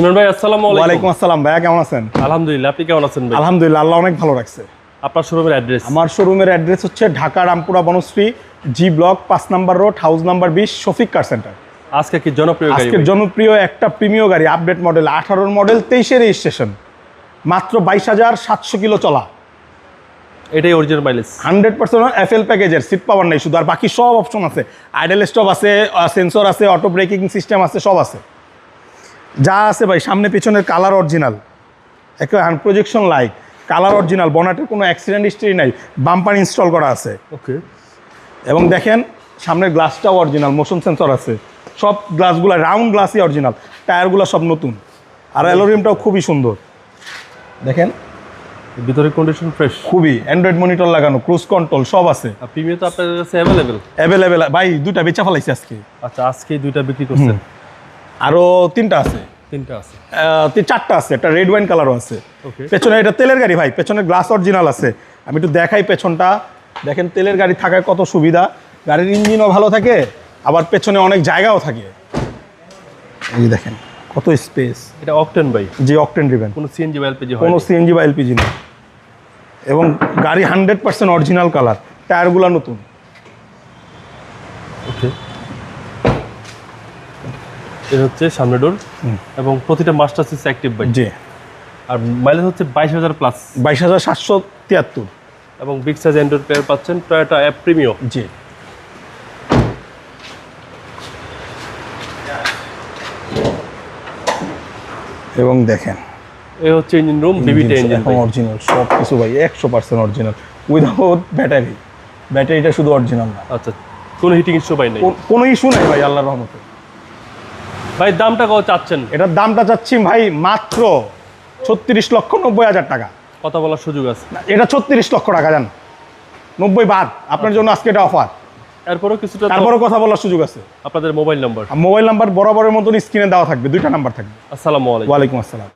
ইমরান ভাই আসসালামু ওয়ালাইকুম আলাইকুম আসসালাম ভাইয়া কেমন আছেন? আলহামদুলিল্লাহ আপনি কেমন আছেন ভাই? আলহামদুলিল্লাহ আল্লাহ অনেক ভালো রাখছে। আপনার শোরুমের অ্যাড্রেস আমার শোরুমের অ্যাড্রেস হচ্ছে ঢাকা রামপুরা বনশ্রী জি ব্লক পাঁচ নাম্বার রোড হাউস নাম্বার বিশ শফিক কার সেন্টার আজকে কি জনপ্রিয় ভাই? জনপ্রিয় একটা প্রিমিয় গাড়ি আপডেট মডেল আঠারোর মডেল তেইশের রেজিস্ট্রেশন মাত্র বাইশ হাজার সাতশো কিলো চলা। এটাই original mileage hundred percent F L প্যাকেজের সিট পাওয়ার নেই শুধু। আর বাকি সব অপশন আছে। আইডেল স্টপ আছে সেন্সর আছে অটো ব্রেকিং সিস্টেম আছে সব আছে। যা আছে ভাই সামনে পিছনের কালার অরিজিনাল একেবারে hand projection light colour original বনাটের কোনো অ্যাক্সিডেন্ট হিস্ট্রি নাই বাম্পার ইনস্টল করা আছে। ওকে এবং দেখেন সামনের গ্লাসটাও অরিজিনাল মোশন সেন্সর আছে। সব গ্লাসগুলো রাউন্ড গ্লাসই অরিজিনাল টায়ারগুলো সব নতুন। আর অ্যালোরিয়ামটাও খুবই সুন্দর। দেখেন? ভিতরে কন্ডিশন ফ্রেশ খুবই অ্যান্ড্রয়েড মনিটর লাগানো ক্রুজ কন্ট্রোল সব আছে। আর প্রিমিয়াম তো আপনার কাছে অ্যাভেলেবেল অ্যাভেলেবেল ভাই দুইটা বেচা ফেলাইছে আজকে। আচ্ছা আজকে দুইটা বিক্রি করছেন। আরও তিনটা আছে। তিনটা আছে। চারটা আছে একটা রেড ওয়াইন কালারও আছে। পেছনে এটা তেলের গাড়ি ভাই পেছনে গ্লাস অরিজিনাল আছে। আমি একটু দেখাই পেছনটা। দেখেন তেলের গাড়ি থাকায় কত সুবিধা। গাড়ির ইঞ্জিনও ভালো থাকে আবার পেছনে অনেক জায়গাও থাকে। এই দেখেন কত স্পেস এটা অকটেন ভাই। যে অকটেন ড্রিভেন কোনো সিএনজি বা এলপিজি কোনো সিএনজি বা এলপিজি না। এবং গাড়ি হান্ড্রেড পার্সেন্ট অরিজিনাল কালার টায়ারগুলো নতুন। ওকে এটা হচ্ছে সামনে ডোর এবং প্রতিটা মাস্টার সিস অ্যাক্টিভ বাইক জি। আর মাইলেজ হচ্ছে বাইশ হাজার প্লাস বাইশ হাজার সাতশো তিয়াত্তর। এবং বিগ সাইজ অ্যান্ড্রয়েড প্লেয়ার পাচ্ছেন টয়োটা অ্যাপ প্রিমিও জি। এবং দেখেন। এ হচ্ছে ইঞ্জিন রুম বিবিটা ইঞ্জিন অরিজিনাল সব কিছু ভাই একশো পার্সেন্ট অরিজিনাল উইদাউট ব্যাটারি ব্যাটারিটা শুধু অরিজিনাল না। আচ্ছা কোনো হিটিং ইস্যু পাই নাই। কোনো ইস্যু নাই ভাই আল্লাহর রহমতে। ভাই দামটা কত চাচ্ছেন? এটার দামটা চাচ্ছি ভাই মাত্র ছত্রিশ লক্ষ নব্বই হাজার টাকা। কথা বলার সুযোগ আছে। এটা ছত্রিশ লক্ষ টাকা জান নব্বই বাদ আপনার জন্য আজকে এটা অফার এরপরও কিছুটা তারপরও কথা বলার সুযোগ আছে। আপনাদের মোবাইল নাম্বার মোবাইল নাম্বার বরাবরের মতন স্ক্রিনে দেওয়া থাকবে দুইটা নাম্বার থাকবে। আসসালামু আলাইকুম। ওয়ালাইকুম আসসালাম।